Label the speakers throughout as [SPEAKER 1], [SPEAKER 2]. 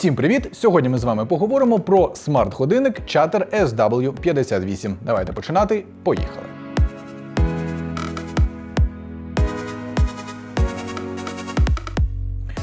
[SPEAKER 1] Всім привіт! Сьогодні ми з вами поговоримо про смарт-годинник Chatter SW58. Давайте починати. Поїхали.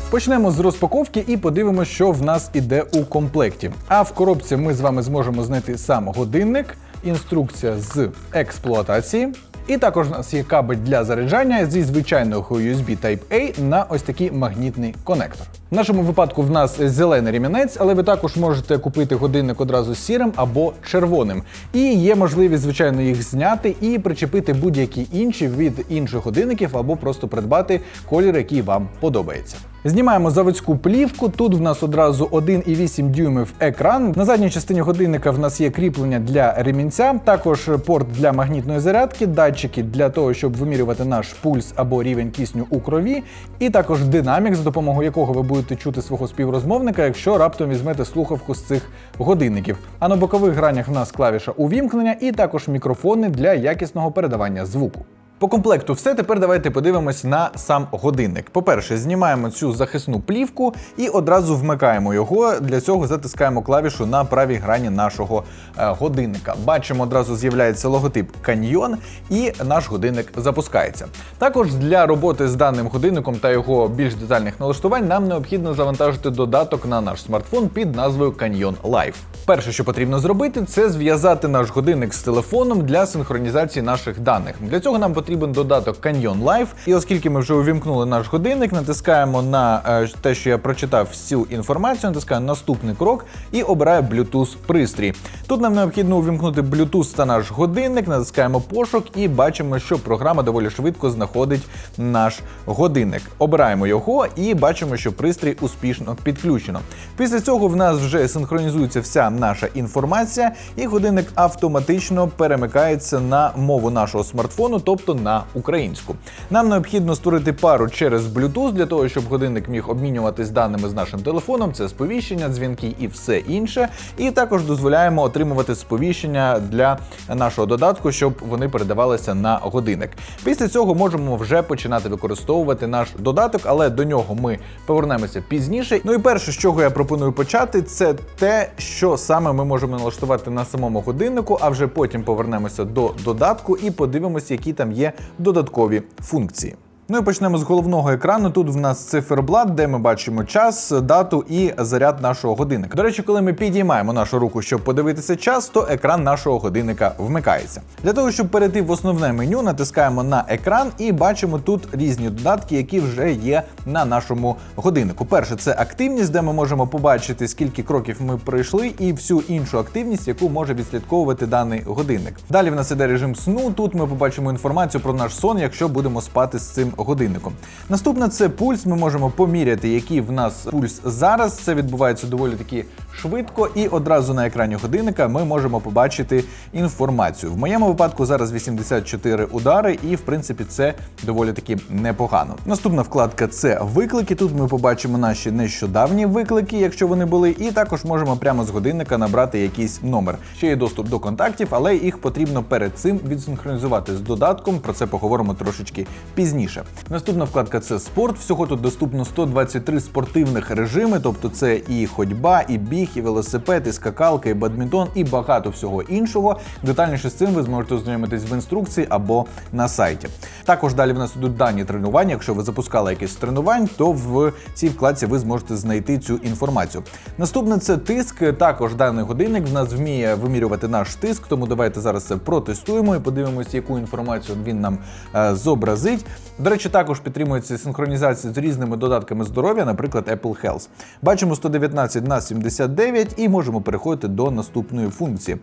[SPEAKER 1] Почнемо з розпаковки і подивимося, що в нас іде у комплекті. А в коробці ми з вами зможемо знайти сам годинник, інструкція з експлуатації. І також у нас є кабель для заряджання зі звичайного USB Type-A на ось такий магнітний конектор. В нашому випадку в нас зелений ремінець, але ви також можете купити годинник одразу сірим або червоним. І є можливість, звичайно, їх зняти і причепити будь-які інші від інших годинників, або просто придбати колір, який вам подобається. Знімаємо заводську плівку. Тут в нас одразу 1,8 дюймів екран. На задній частині годинника в нас є кріплення для ремінця, також порт для магнітної зарядки, датчики для того, щоб вимірювати наш пульс або рівень кисню у крові, і також динамік, за допомогою якого ви будете чути свого співрозмовника, якщо раптом візьмете слухавку з цих годинників. А на бокових гранях в нас клавіша увімкнення і також мікрофони для якісного передавання звуку. По комплекту все. Тепер давайте подивимось на сам годинник. По-перше, знімаємо цю захисну плівку і одразу вмикаємо його. Для цього затискаємо клавішу на правій грані нашого е, годинника. Бачимо, одразу з'являється логотип Canyon і наш годинник запускається. Також для роботи з даним годинником та його більш детальних налаштувань нам необхідно завантажити додаток на наш смартфон під назвою Canyon Live. Перше, що потрібно зробити, це зв'язати наш годинник з телефоном для синхронізації наших даних. Для цього нам потрібен додаток Canyon Live. І оскільки ми вже увімкнули наш годинник, натискаємо на е, те, що я прочитав всю інформацію, натискаю наступний крок і обираю Bluetooth пристрій. Тут нам необхідно увімкнути Bluetooth та наш годинник, натискаємо пошук і бачимо, що програма доволі швидко знаходить наш годинник. Обираємо його і бачимо, що пристрій успішно підключено. Після цього в нас вже синхронізується вся наша інформація, і годинник автоматично перемикається на мову нашого смартфону, тобто на українську. Нам необхідно створити пару через Bluetooth для того, щоб годинник міг обмінюватись даними з нашим телефоном. Це сповіщення, дзвінки і все інше. І також дозволяємо отримувати сповіщення для нашого додатку, щоб вони передавалися на годинник. Після цього можемо вже починати використовувати наш додаток, але до нього ми повернемося пізніше. Ну і перше, з чого я пропоную почати, це те, що саме ми можемо налаштувати на самому годиннику, а вже потім повернемося до додатку і подивимося, які там є додаткові функції. Ну і почнемо з головного екрану. Тут в нас циферблат, де ми бачимо час, дату і заряд нашого годинника. До речі, коли ми підіймаємо нашу руку, щоб подивитися час, то екран нашого годинника вмикається. Для того, щоб перейти в основне меню, натискаємо на екран і бачимо тут різні додатки, які вже є на нашому годиннику. Перше, це активність, де ми можемо побачити, скільки кроків ми пройшли, і всю іншу активність, яку може відслідковувати даний годинник. Далі в нас іде режим сну. Тут ми побачимо інформацію про наш сон, якщо будемо спати з цим годинником. Наступне це пульс. Ми можемо поміряти, який в нас пульс зараз. Це відбувається доволі таки швидко, і одразу на екрані годинника ми можемо побачити інформацію. В моєму випадку зараз 84 удари, і в принципі це доволі таки непогано. Наступна вкладка це виклики. Тут ми побачимо наші нещодавні виклики, якщо вони були, і також можемо прямо з годинника набрати якийсь номер. Ще є доступ до контактів, але їх потрібно перед цим відсинхронізувати з додатком. Про це поговоримо трошечки пізніше. Наступна вкладка це спорт. Всього тут доступно 123 спортивних режими, тобто це і ходьба, і біг, і велосипед, і скакалка, і бадмінтон, і багато всього іншого. Детальніше з цим ви зможете ознайомитись в інструкції або на сайті. Також далі в нас ідуть дані тренування. Якщо ви запускали якесь тренувань, то в цій вкладці ви зможете знайти цю інформацію. Наступне це тиск. Також даний годинник в нас вміє вимірювати наш тиск, тому давайте зараз це протестуємо і подивимося, яку інформацію він нам е, зобразить. До речі, також підтримується синхронізація з різними додатками здоров'я, наприклад, Apple Health. Бачимо 119 на 79 і можемо переходити до наступної функції.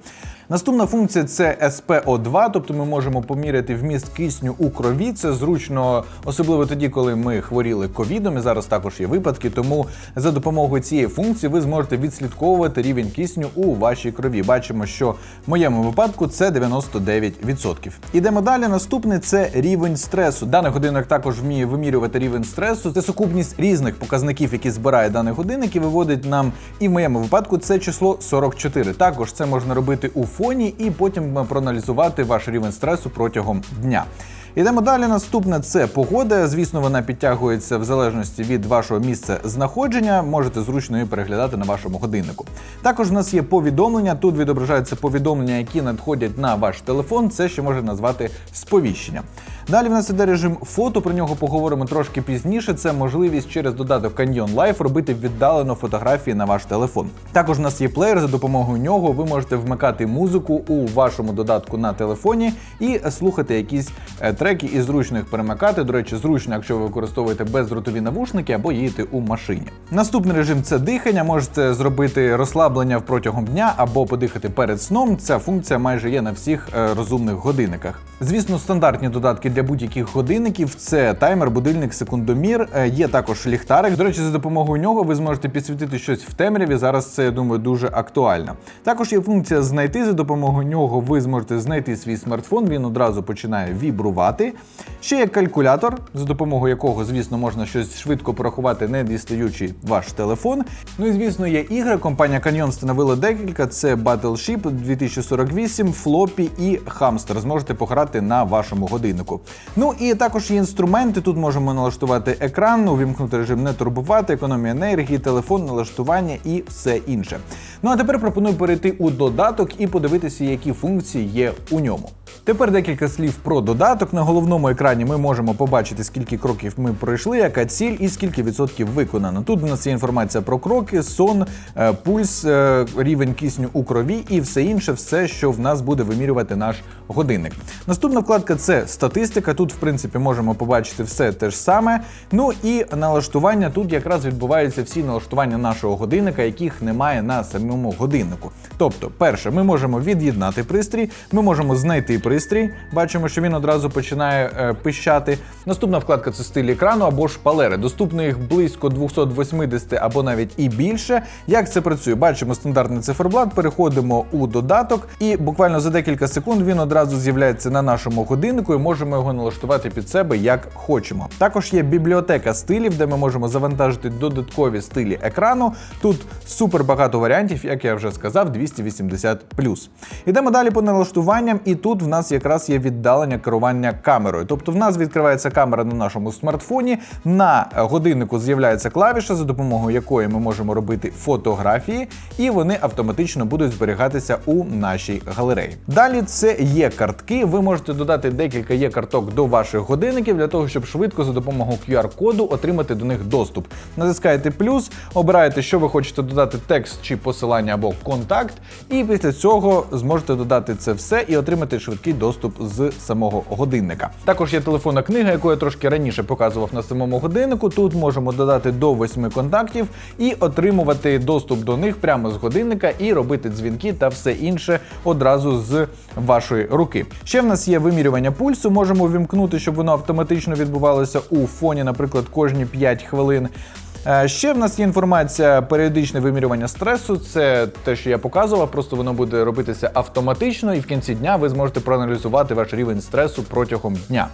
[SPEAKER 1] Наступна функція це SPO2, тобто ми можемо поміряти вміст кисню у крові. Це зручно, особливо тоді, коли ми хворіли ковідом. І зараз також є випадки. Тому за допомогою цієї функції ви зможете відслідковувати рівень кисню у вашій крові. Бачимо, що в моєму випадку це 99%. Ідемо далі. Наступний це рівень стресу. Даний годинник також вміє вимірювати рівень стресу. Це сукупність різних показників, які збирає даний годинник, і виводить нам, і в моєму випадку це число 44. Також це можна робити у фоні і потім проаналізувати ваш рівень стресу протягом дня. Йдемо далі. Наступне це погода. Звісно, вона підтягується в залежності від вашого місця знаходження. Можете зручно її переглядати на вашому годиннику. Також в нас є повідомлення. Тут відображаються повідомлення, які надходять на ваш телефон. Це ще може назвати сповіщення. Далі в нас іде режим фото. Про нього поговоримо трошки пізніше. Це можливість через додаток Canyon Life робити віддалено фотографії на ваш телефон. Також у нас є плеєр. За допомогою нього ви можете вмикати музику у вашому додатку на телефоні і слухати якісь е, треки і зручно їх перемикати. До речі, зручно, якщо ви використовуєте бездротові навушники або їдете у машині. Наступний режим це дихання. Можете зробити розслаблення протягом дня або подихати перед сном. Ця функція майже є на всіх е, розумних годинниках. Звісно, стандартні додатки для будь-яких годинників це таймер, будильник, секундомір. Е, Є також ліхтарик. До речі, за допомогою нього ви зможете підсвітити щось в темряві. Зараз це я думаю дуже актуально. Також є функція знайти. За допомогою нього ви зможете знайти свій смартфон. Він одразу починає вібрувати. Ще є калькулятор, за допомогою якого, звісно, можна щось швидко порахувати, не дістаючи ваш телефон. Ну і звісно, є ігри. Компанія Canyon встановила декілька: це Battleship 2048, Floppy і Hamster. Зможете пограти на вашому годиннику. Ну і також є інструменти. Тут можемо налаштувати екран, увімкнути режим не турбувати, економія енергії, телефон, налаштування і все інше. Ну а тепер пропоную перейти у додаток і подивитися, які функції є у ньому. Тепер декілька слів про додаток. На головному екрані ми можемо побачити, скільки кроків ми пройшли, яка ціль і скільки відсотків виконано. Тут у нас є інформація про кроки, сон, е, пульс, е, рівень кисню у крові і все інше, все, що в нас буде вимірювати наш годинник. Наступна вкладка це статистика. Тут, в принципі, можемо побачити все те ж саме. Ну і налаштування. Тут якраз відбуваються всі налаштування нашого годинника, яких немає на самому годиннику. Тобто, перше, ми можемо від'єднати пристрій, ми можемо знайти пристрій. Бачимо, що він одразу починає е, пищати. Наступна вкладка це стиль екрану або шпалери. Доступно їх близько 280 або навіть і більше. Як це працює? Бачимо стандартний циферблат, переходимо у додаток, і буквально за декілька секунд він одразу з'являється на нашому годиннику і можемо його налаштувати під себе як хочемо. Також є бібліотека стилів, де ми можемо завантажити додаткові стилі екрану. Тут супер багато варіантів, як я вже сказав, 280 Ідемо далі по налаштуванням, і тут в нас якраз є віддалення керування камерою. Тобто в нас відкривається камера на нашому смартфоні, на годиннику з'являється клавіша, за допомогою якої ми можемо робити фотографії, і вони автоматично будуть зберігатися у нашій галереї. Далі це є картки. Ви можете додати декілька є карток до ваших годинників для того, щоб швидко за допомогою QR-коду отримати до них доступ. Натискаєте плюс, обираєте, що ви хочете додати текст чи посилання або контакт, і після цього зможете додати це все і отримати швидкий доступ з самого годинника. Також є телефонна книга, яку я трошки раніше показував на самому годиннику. Тут можемо додати до восьми контактів і отримувати доступ до них прямо з годинника і робити дзвінки та все інше одразу з вашої руки. Ще в нас є вимірювання пульсу. Можемо вімкнути, щоб воно автоматично відбувалося у фоні, наприклад, кожні 5 хвилин. Е, Ще в нас є інформація періодичне вимірювання стресу. Це те, що я показував, просто воно буде робитися автоматично, і в кінці дня ви зможете проаналізувати ваш рівень стресу протягом дня.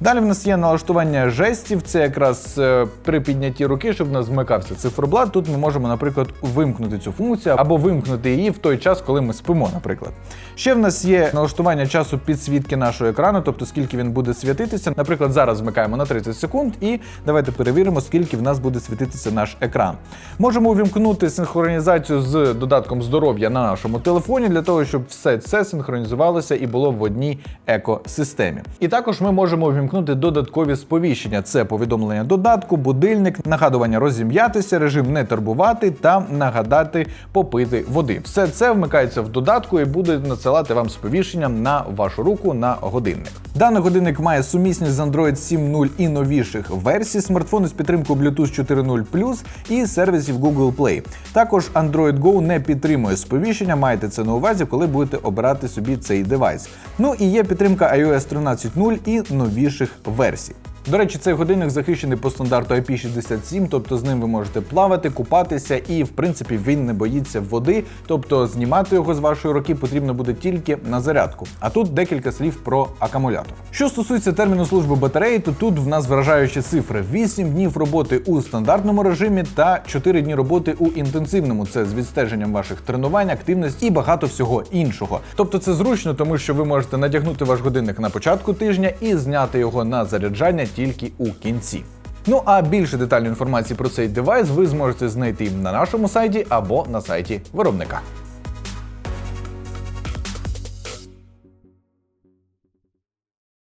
[SPEAKER 1] Далі в нас є налаштування жестів. Це якраз е, при піднятті руки, щоб в нас вмикався циферблат. Тут ми можемо, наприклад, вимкнути цю функцію або вимкнути її в той час, коли ми спимо, наприклад. Ще в нас є налаштування часу підсвітки нашого екрану, тобто скільки він буде світитися. Наприклад, зараз вмикаємо на 30 секунд, і давайте перевіримо, скільки в нас буде світитися наш екран. Можемо увімкнути синхронізацію з додатком здоров'я на нашому телефоні для того, щоб все це синхронізувалося і було в одній екосистемі. І також ми можемо увімкнути додаткові сповіщення: це повідомлення додатку, будильник, нагадування розім'ятися, режим не турбувати та нагадати попити води. Все це вмикається в додатку і буде надсилати вам сповіщення на вашу руку на годинник. Даний годинник має сумісність з Android 7.0 і новіших версій смартфону з підтримкою Bluetooth 4.0 і сервісів Google Play. Також Android Go не підтримує сповіщення, маєте це на увазі, коли будете обирати собі цей девайс. Ну і є підтримка iOS 13.0 і новіших версій. До речі, цей годинник захищений по стандарту IP67, тобто з ним ви можете плавати, купатися, і в принципі він не боїться води, тобто знімати його з вашої руки потрібно буде тільки на зарядку. А тут декілька слів про акумулятор. Що стосується терміну служби батареї, то тут в нас вражаючі цифри: 8 днів роботи у стандартному режимі та 4 дні роботи у інтенсивному. Це з відстеженням ваших тренувань, активності і багато всього іншого. Тобто це зручно, тому що ви можете надягнути ваш годинник на початку тижня і зняти його на заряджання тільки у кінці. Ну а більше детальної інформації про цей девайс ви зможете знайти на нашому сайті або на сайті виробника.